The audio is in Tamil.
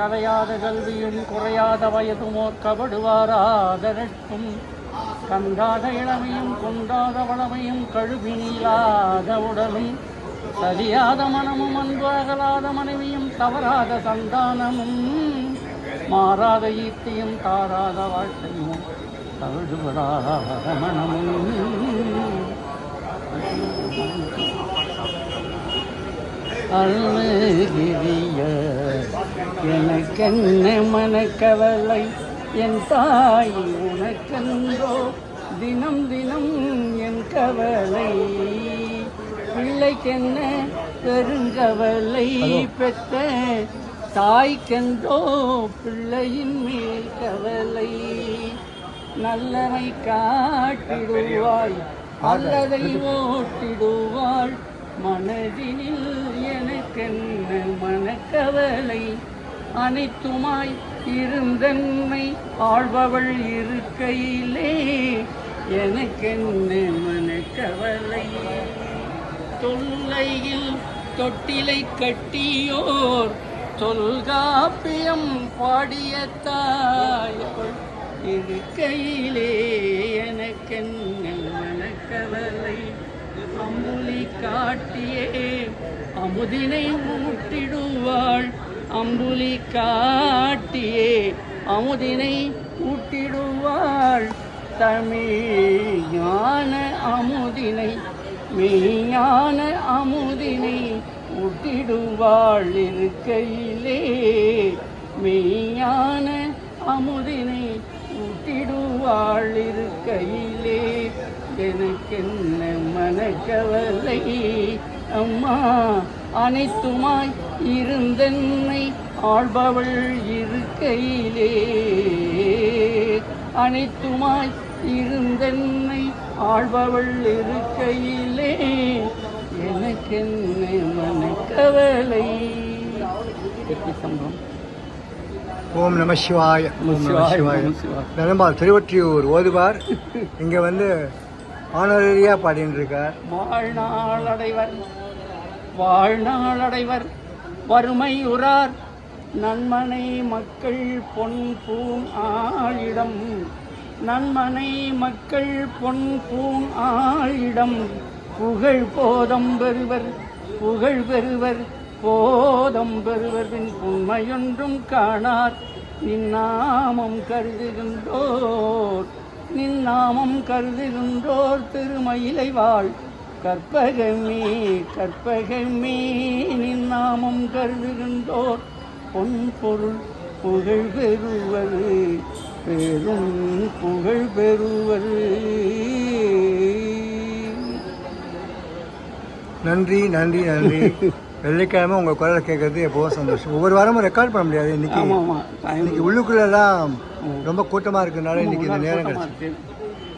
கரையாத கல்வியும் குறையாத வயதுமோர் கபடுவாராத கண்டாத இளமையும் கொண்டாத வளமையும் கழுவி நீளாத உடலும் சரியாத மனமும் அன்பு அகலாத மனைவியும் தவறாத சந்தானமும் மாறாத ஈர்த்தியும் தாராத வாழ்க்கையும் தவிடுபடாத மனமும். அருள்கிரிய எனக்கென்ன மனக்கவலை? என் தாய் உனக்கென்றோ? தினம் தினம் என் கவலை. பிள்ளைக்கென்ன பெருங்கவலை பெற்ற? தாய்க்கென்றோ? பிள்ளையின் மேல் கவலை. நல்லவை காட்டிடுவாய் அல்லதை ஓட்டிடுவாள். மனதினில் எனக்கென்ன மனக்கவலை? அனைத்துமாய் இருந்தன்மை ஆழ்பவள் இருக்கையிலே எனக்கென்ன மனக்கவலை? தொல்லையில் தொட்டிலை கட்டியோர் தொல்காப்பியம் பாடிய தாய்கள் இருக்கையிலே எனக்கென்ன மனக்கவலை? அமுலி காட்டியே அமுதினை மூட்டிடுவாள். அம்புலி காட்டியே அமுதினை ஊட்டிடுவாள் தமிழ் ஞான அமுதினை மெய்ஞான அமுதினை ஊட்டிடுவாள் இருக்கையிலே. மெய்ஞான அமுதினை ஊட்டிடுவாள் இருக்கையிலே. எனக்கென்ன மனக்கவலை? அம்மா அனைத்துமாய் இருந்தன்னை ஆள்பவள் இருக்கையிலே. அனைத்துமாய் இருந்தன்னை ஆள்பவள் இருக்கையிலே. எனக்கென்ன மனக்கவலை? வெற்றி சம்பவம். ஓம் நம சிவாய. ஓம் நம சிவாய, திருவொற்றியூர் ஓதுவார். இங்கே வந்து ஆனரரியாக பாடிட்டுருக்கார் வாழ்நாள் அடைவர் வாழ்நாள் அடைவர் வறுமை உறார் நன்மனை மக்கள் பொன் பூன் ஆளிடம் நன்மனை மக்கள் பொன் பூன் ஆளிடம் புகழ் போதம் பெறுவர் புகழ் பெறுவர் போதம் பெறுவரின் பின் உண்மையொன்றும் காணார். இந்நாமம் கருதுகின்றோர். நின்னாமம் கருதுகின்றோர் திருமயிலை வாழ். கற்பகமே கற்பகமே நின்னாமம் கருதுகின்றோர் பொன் பொருள் புகழ் பெறுவது பெரும் புகழ் பெறுவது. நன்றி நன்றி நன்றி. வெள்ளிக்கிழமை உங்கள் குரலை கேட்கறது எப்போவும் சந்தோஷம். ஒவ்வொரு வாரமும் ரெக்கார்ட் பண்ண முடியாது. இன்னைக்கு இன்னைக்கு உள்ளுக்குள்ளெல்லாம் ரொம்ப கூட்டமாக இருக்கிறதுனால இன்னைக்கு இந்த நேரம் கிடச்சி